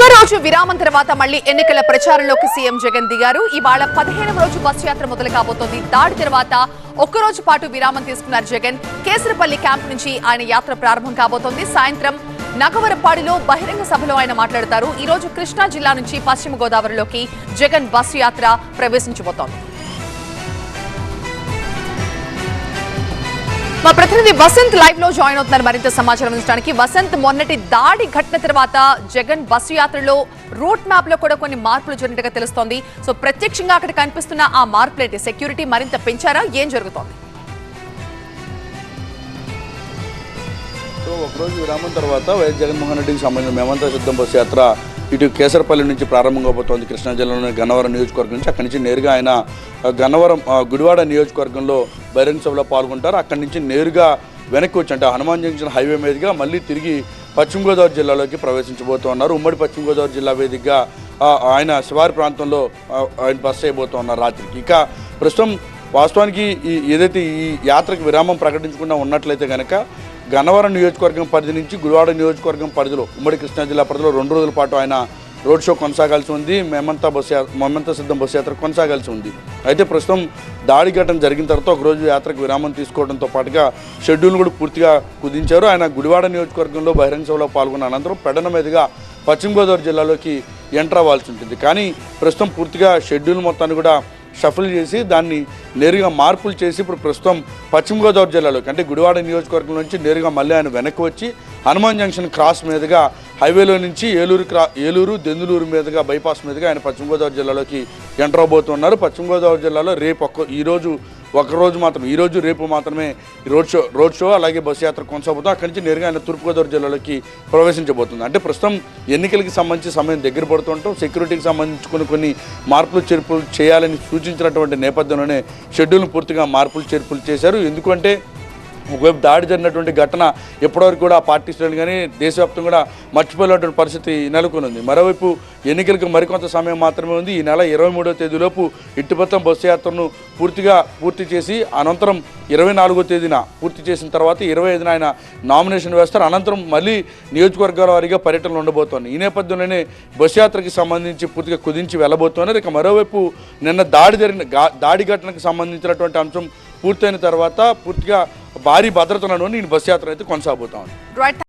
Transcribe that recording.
ఒక్కరోజు విరామం తర్వాత మళ్ళీ ఎన్నికల ప్రచారంలోకి సీఎం జగన్ దిగారు. ఇవాళ పదిహేనవ రోజు బస్సు యాత్ర మొదలు కాబోతోంది. దాడి తర్వాత ఒక్కరోజు పాటు విరామం తీసుకున్నారు జగన్. కేసరపల్లి క్యాంప్ నుంచి ఆయన యాత్ర ప్రారంభం కాబోతోంది. సాయంత్రం నగవరపాడిలో బహిరంగ సభలో ఆయన మాట్లాడతారు. ఈ రోజు కృష్ణా జిల్లా నుంచి పశ్చిమ గోదావరిలోకి జగన్ బస్సు యాత్ర ప్రవేశించబోతోంది. మా ప్రతినిధి వసంత్ లైవ్లో జాయిన్ అవుతున్నారు మరింత సమాచారం అందించడానికి. వసంత్ మొన్నటి దాడి ఘటన తర్వాత జగన్ బస్సు యాత్రలో రూట్ మ్యాప్లో కూడా కొన్ని మార్పులు జరిగినట్టుగా తెలుస్తోంది. సో ప్రత్యక్షంగా అక్కడ కనిపిస్తున్న ఆ మార్పులు సెక్యూరిటీ మరింత పెంచారా? ఏం జరుగుతోంది? ఒకరోజు విరామం తర్వాత వైఎస్ జగన్మోహన్ రెడ్డికి సంబంధించిన మేమంతా సిద్ధం బస్సు యాత్ర ఇటు కేసరపల్లి నుంచి ప్రారంభం కాబోతోంది. కృష్ణా జిల్లాలోని గన్నవరం నియోజకవర్గం నుంచి. అక్కడి నుంచి నేరుగా ఆయన గన్నవరం గుడివాడ నియోజకవర్గంలో బహిరంగ సభలో పాల్గొంటారు. అక్కడి నుంచి నేరుగా వెనక్కి వచ్చి అంటే హనుమాన్ జంక్షన్ హైవే మీదుగా మళ్ళీ తిరిగి పశ్చిమ గోదావరి జిల్లాలోకి ప్రవేశించబోతున్నారు. ఉమ్మడి పశ్చిమ గోదావరి జిల్లా వేదికగా ఆయన శివారి ప్రాంతంలో ఆయన బస్ చేయబోతున్నారు రాత్రికి. ఇక ప్రస్తుతం వాస్తవానికి ఈ ఏదైతే ఈ యాత్రకు విరామం ప్రకటించకుండా ఉన్నట్లయితే కనుక గన్నవరం నియోజకవర్గం పరిధి నుంచి గుడివాడ నియోజకవర్గం పరిధిలో ఉమ్మడి కృష్ణా జిల్లా పరిధిలో రెండు రోజుల పాటు ఆయన రోడ్ షో కొనసాగాల్సి ఉంది. మేమంతా బస్సు మేమంతా సిద్ధం బస్సు యాత్ర కొనసాగాల్సి ఉంది. అయితే ప్రస్తుతం దాడి ఘటన జరిగిన తర్వాత ఒక రోజు యాత్రకు విరామం తీసుకోవడంతో పాటుగా షెడ్యూల్ కూడా పూర్తిగా కుదించారు. ఆయన గుడివాడ నియోజకవర్గంలో బహిరంగ సభలో పాల్గొన్న అనంతరం పెడన మీదుగా పశ్చిమ గోదావరి జిల్లాలోకి ఎంటర్ అవ్వాల్సి ఉంటుంది. కానీ ప్రస్తుతం పూర్తిగా షెడ్యూల్ మొత్తాన్ని కూడా షఫుల్ చేసి దాన్ని నేరుగా మార్పులు చేసి ఇప్పుడు ప్రస్తుతం పశ్చిమ గోదావరి జిల్లాలోకి అంటే గుడివాడ నియోజకవర్గం నుంచి నేరుగా మళ్ళీ ఆయన వెనక్కి వచ్చి హనుమాన్ జంక్షన్ క్రాస్ మీదుగా హైవేలో నుంచి ఏలూరు క్రా ఏలూరు దెందులూరు మీదుగా బైపాస్ మీదుగా ఆయన పశ్చిమ గోదావరి జిల్లాలోకి ఎంటర్ అవబోతున్నారు పశ్చిమ గోదావరి జిల్లాలో రేపు ఒక్క ఈరోజు ఒకరోజు మాత్రం ఈరోజు రేపు మాత్రమే రోడ్ షో రోడ్ షో అలాగే బస్సు యాత్ర కొనసాగుతూ అక్కడి నుంచి నేరుగా ఆయన తూర్పుగోదావరి జిల్లాలోకి ప్రవేశించబోతుంది. అంటే ప్రస్తుతం ఎన్నికలకి సంబంధించి సమయం దగ్గర పడుతుంటాం సెక్యూరిటీకి సంబంధించి కొన్ని కొన్ని మార్పులు చేర్పులు చేయాలని సూచించినటువంటి నేపథ్యంలోనే షెడ్యూల్ను పూర్తిగా మార్పులు చేర్పులు చేశారు. ఎందుకంటే ఒకవైపు దాడి జరిగినటువంటి ఘటన ఎప్పటివరకు కూడా పార్టీ శ్రేణులు కానీ దేశవ్యాప్తంగా కూడా మర్చిపోలేనటువంటి పరిస్థితి నెలకొని ఉంది మరోవైపు ఎన్నికలకు మరికొంత సమయం మాత్రమే ఉంది. ఈ నెల ఇరవై మూడో తేదీలోపు ఇట్టుపత్తం బస్సు యాత్రను పూర్తిగా పూర్తి చేసి అనంతరం ఇరవై నాలుగో తేదీన పూర్తి చేసిన తర్వాత ఇరవై ఐదున ఆయన నామినేషన్ వేస్తారు. అనంతరం మళ్ళీ నియోజకవర్గాల వారీగా పర్యటనలు ఉండబోతోంది. ఈ నేపథ్యంలోనే బస్సు యాత్రకి సంబంధించి పూర్తిగా కుదించి వెళ్ళబోతున్నారు ఇక మరోవైపు నిన్న దాడి జరిగిన దాడి ఘటనకు సంబంధించినటువంటి అంశం పూర్తయిన తర్వాత పూర్తిగా భారీ భద్రతలను నేను బస్సు యాత్ర అయితే కొనసాగబోతా ఉంది